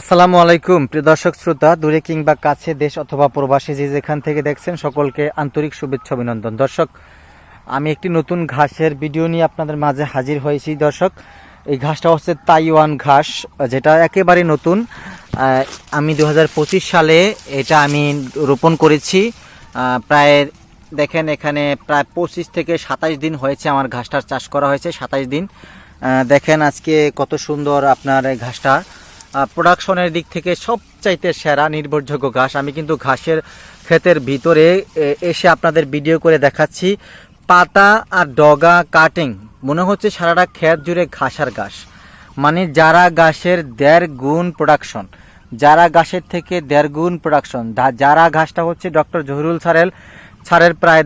আসসালামু আলাইকুম। প্রিয় দর্শক, শ্রোতা, দূরে কিংবা কাছে দেশ অথবা প্রবাসী যে যেখান থেকে দেখছেন, সকলকে আন্তরিক শুভেচ্ছা, অভিনন্দন। দর্শক, আমি একটি নতুন ঘাসের ভিডিও নিয়ে আপনাদের মাঝে হাজির হয়েছি। দর্শক, এই ঘাসটা হচ্ছে তাইওয়ান ঘাস, যেটা একেবারে নতুন। আমি দু হাজার পঁচিশ সালে এটা আমি রোপণ করেছি। প্রায়, দেখেন এখানে প্রায় পঁচিশ থেকে সাতাইশ দিন হয়েছে আমার ঘাসটার চাষ করা হয়েছে, সাতাইশ দিন। দেখেন আজকে কত সুন্দর আপনার ঘাসটা। প্রোডাকশনের দিক থেকে সবচাইতে সেরা নির্ভরযোগ্য ঘাস। আমি কিন্তু ঘাসের ক্ষেতের ভিতরে এসে আপনাদের ভিডিও করে দেখাচ্ছি। পাতা আর ডগা কাটিং মনে হচ্ছে সারাটা ক্ষেত জুড়ে ঘাস আর ঘাস। মানে যারা ঘাসের দেড় গুণ প্রোডাকশন যারা ঘাসের থেকে দেড় গুণ প্রোডাকশন যারা ঘাসটা হচ্ছে ডক্টর জহিরুল সারেল সারের প্রায়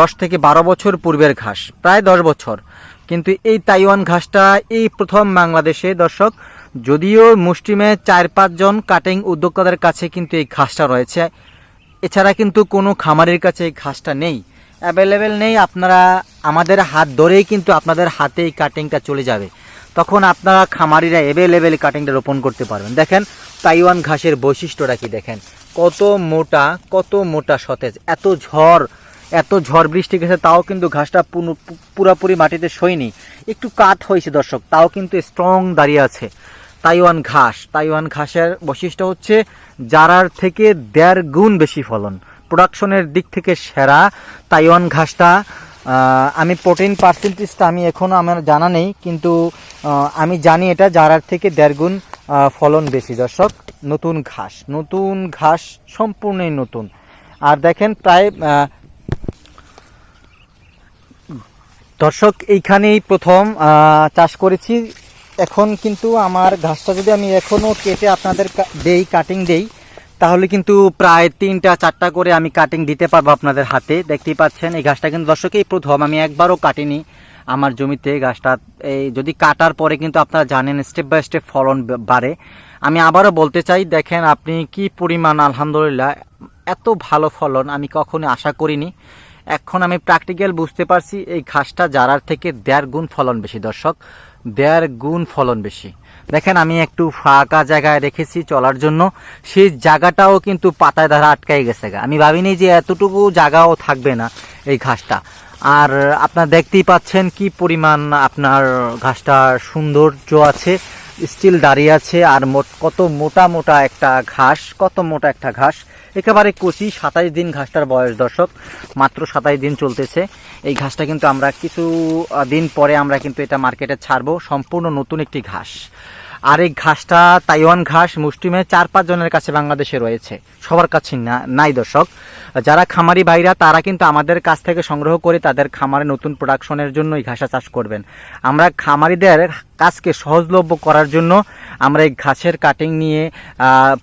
দশ থেকে বারো বছর পূর্বের ঘাস, প্রায় দশ বছর। কিন্তু এই তাইওয়ান ঘাসটা এই প্রথম বাংলাদেশে, দর্শক যদিও মুষ্টিমে চার পাঁচজন কাটিং উদ্যোক্তাদের কাছে কিন্তু এই ঘাসটা রয়েছে। এছাড়া কিন্তু কোনো খামারের কাছে এই ঘাসটা নেই। অ্যাভেলেবেল নেই, আপনারা আমাদের হাত ধরেই কিন্তু আপনাদের হাতে এই কাটিংটা চলে যাবে। তখন আপনারা খামারিরা অ্যাভেলেবেল কাটিংটা রোপণ করতে পারবেন। দেখেন তাইওয়ান ঘাসের বৈশিষ্ট্যটা কি দেখেন? কত মোটা কত মোটা সতেজ, এত ঝড় এত ঝড় বৃষ্টি গেছে, তাও কিন্তু ঘাসটা পুরো- পু- মাটিতে সইনি। একটু কাট হয়েছে দর্শক, তাও কিন্তু স্ট্রং দাঁড়িয়ে আছে। তাইওয়ান ঘাস। তাইওয়ান ঘাসের বৈশিষ্ট্য হচ্ছে জারার থেকে দেড় গুণ বেশি ফলন। প্রোডাকশনের দিক থেকে সেরা তাইওয়ান ঘাসটা আমি প্রোটিন পার্সেন্টেজটা আমি এখনও আমার জানা নেই, কিন্তু আমি জানি এটা জারার থেকে দেড় গুণ ফলন বেশি। দর্শক, নতুন ঘাস। নতুন ঘাস সম্পূর্ণই নতুন। আর দেখেন প্রায় দর্শক, এইখানেই প্রথম চাষ করেছি। এখন কিন্তু আমার ঘাসটা যদি আমি এখনও কেটে আপনাদের দেই কাটিং দেই, তাহলে কিন্তু প্রায় তিনটা, চারটা করে আমি কাটিং দিতে পারব আপনাদের হাতে। দেখতেই পাচ্ছেন, এই ঘাসটা কিন্তু দর্শক, এই প্রথম আমি একবারও কাটিনি আমার জমিতে ঘাসটা। এই যদি কাটার পরে কিন্তু আপনারা জানেন স্টেপ বাই স্টেপ ফলন বাড়ে। আমি আবারও বলতে চাই, দেখেন আপনি কি পরিমাণ, আলহামদুলিল্লাহ, এত ভালো ফলন আমি কখনো আশা করিনি। এখন আমি প্র্যাকটিক্যাল বুঝতে পারছি এই ঘাসটা জারার থেকে দেড় গুণ ফলন বেশি, দর্শক। দেড় গুণ ফলন বেশি। দেখেন, আমি একটু ফাঁকা জায়গায় রেখেছি চলার জন্য। সেই জায়গাটাও কিন্তু পাতায় দ্বারা আটকাই গেছে। আমি ভাবিনি যে এতটুকু জায়গাও থাকবে না এই ঘাসটা। আর আপনার দেখতেই পাচ্ছেন কি পরিমাণ আপনার ঘাসটার সৌন্দর্য আছে। স্টিল দাঁড়িয়ে আছে আর মোট কত মোটা মোটা একটা ঘাস, কত মোটা একটা ঘাস? একেবারে কচি, সাতাইশ দিন ঘাসটার বয়স দর্শক, মাত্র সাতাইশ দিন চলতেছে। এই ঘাসটা কিন্তু আমরা কিছু দিন পরে আমরা কিন্তু এটা মার্কেটে ছাড়বো, সম্পূর্ণ নতুন একটি ঘাস। আর এই ঘাসটা তাইওয়ান ঘাস মুষ্টিমে চার পাঁচ জনের কাছে বাংলাদেশে রয়েছে। সবার কাছে না, নাই দর্শক। যারা খামারি ভাইরা, তারা কিন্তু আমাদের কাছ থেকে সংগ্রহ করে তাদের খামারে নতুন প্রোডাকশনের জন্য এই ঘাসা চাষ করবেন। আমরা খামারিদের কাজকে সহজলভ্য করার জন্য আমরা এই ঘাসের কাটিং নিয়ে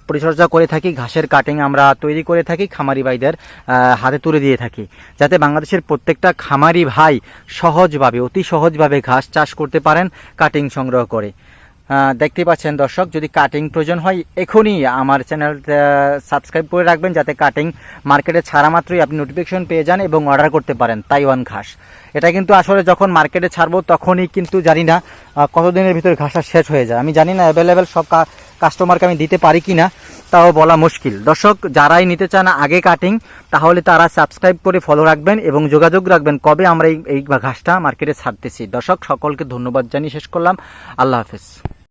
পরিচর্যা করে থাকি। ঘাসের কাটিং আমরা তৈরি করে থাকি, খামারি ভাইদের হাতে তুলে দিয়ে থাকি। যাতে বাংলাদেশের প্রত্যেকটা খামারি ভাই সহজভাবে, অতি সহজভাবে ঘাস চাষ করতে পারেন কাটিং সংগ্রহ করে। দেখতে পাচ্ছেন দর্শক, যদি কাটিং প্রয়োজন হয়, এখনই আমার চ্যানেল সাবস্ক্রাইব করে রাখবেন, যাতে কাটিং মার্কেটে ছাড়া মাত্রই আপনি নোটিফিকেশন পেয়ে যান এবং অর্ডার করতে পারেন তাইওয়ান ঘাস। এটা কিন্তু আসলে যখন মার্কেটে ছাড়বো, তখনই কিন্তু জানি না কতদিনের ভিতরে ঘাসটা শেষ হয়ে যায়। আমি জানি না অ্যাভেলেবেল সব কাস্টমারকে আমি দিতে পারি কি না তাও বলা মুশকিল। দর্শক, যারাই নিতে চান আগে কাটিং তাহলে তারা সাবস্ক্রাইব করে ফলো রাখবেন এবং যোগাযোগ রাখবেন কবে আমরা এই ঘাসটা মার্কেটে ছাড়তেছি। দর্শক, সকলকে ধন্যবাদ জানিয়ে শেষ করলাম। আল্লাহ হাফেজ।